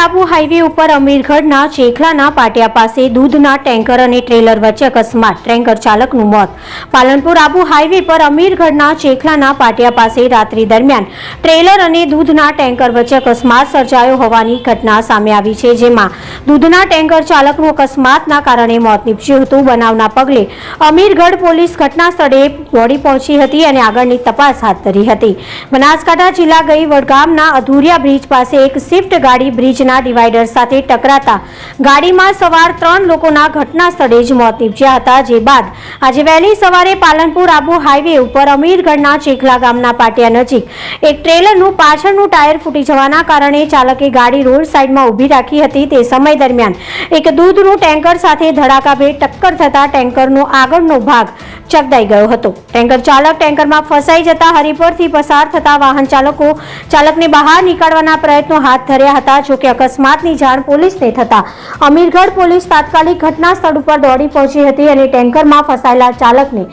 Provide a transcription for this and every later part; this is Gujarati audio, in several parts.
હાઈવે ઉપર અમીરગઢના ચેખલાના પાટિયા પાસે દૂધના ટેન્કર અને ટ્રેલર વચ્ચે અકસ્માત. ટેન્કર ચાલકનું મોત. પાલનપુર આબુ હાઈવે પર અમીરગઢના ચેખલાના પાટિયા પાસે રાત્રિ દરમિયાન ટ્રેલર અને દૂધના ટેન્કર વચ્ચે અકસ્માત સર્જાયો હોવાની ઘટના સામે આવી છે, જેમાં દૂધના ટેન્કર ચાલકનું અકસ્માતના કારણે મોત નીપજ્યું હતું. બનાવના પગલે અમીરગઢ પોલીસ ઘટના સ્થળે દોડી પહોંચી હતી અને આગળની તપાસ હાથ ધરી હતી. બનાસકાંઠા જિલ્લા ગઈ વડગામના અધુરિયા બ્રિજ પાસે એક સ્વિફ્ટ ગાડી બ્રિજના ડિવાઈડર સાથે ટકરાતા ગાડીમાં સવાર ત્રણ લોકોના ઘટના સ્થળે જ મોત નીપજ્યા હતા, જે બાદ આજે વહેલી સવારે પાલનપુર આબુ હાઈવે ઉપર અમીરગઢના ચેખલા ગામના પાટિયા નજીક એક ટ્રેલરનું પાછળનું ટાયર ફૂટી જવાના કારણે ચાલકે ગાડી રોડ સાઈડમાં ઊભી રાખી હતી. તે સમય દરમિયાન એક દૂધનું ટેન્કર સાથે ધડાકાભેર ટક્કર થતા ટેન્કરનો આગળનો ભાગ ચકદાઈ ગયો હતો. ટેન્કર ચાલક ટેન્કરમાં ફસાઈ જતા હરિપરથી પસાર થતા વાહન ચાલકો ચાલકને બહાર નીકાળવાના પ્રયત્નો હાથ ધર્યા હતા, જોકે અકસ્માતની જાણ પોલીસને થતા અમીરગઢ પોલીસ તાત્કાલિક ઘટના સ્થળ ઉપર દોડી પહોંચી હતી અને ટેન્કરમાં ફસાયેલા ચાલકને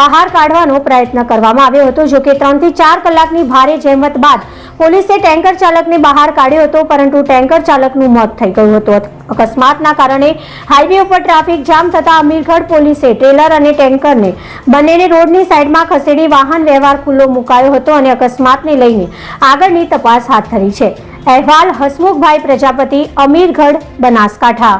બહાર કાઢવાનો પ્રયત્ન કરવામાં આવ્યો હતો. જોકે ત્રણથી ચાર કલાકની ભારે જહેમત બાદ પોલીસે ટેન્કર ચાલકને બહાર કાઢ્યો હતો, પરંતુ ટેન્કર ચાલકનું મોત થઈ ગયું હતું. અકસ્માતના કારણે હાઈવે ઉપર ટ્રાફિક જામ થતા અમીરગઢ પોલીસે ટ્રેલર અને ટેન્કરને બંનેને રોડની સાઈડમાં ખસેડી વાહન વ્યવહાર ખુલ્લો મુકાયો હતો અને અકસ્માતને લઈને આગળની તપાસ હાથ ધરી છે. અહેવાલ હસમુખભાઈ પ્રજાપતિ અમીરગઢ બનાસકાંઠા.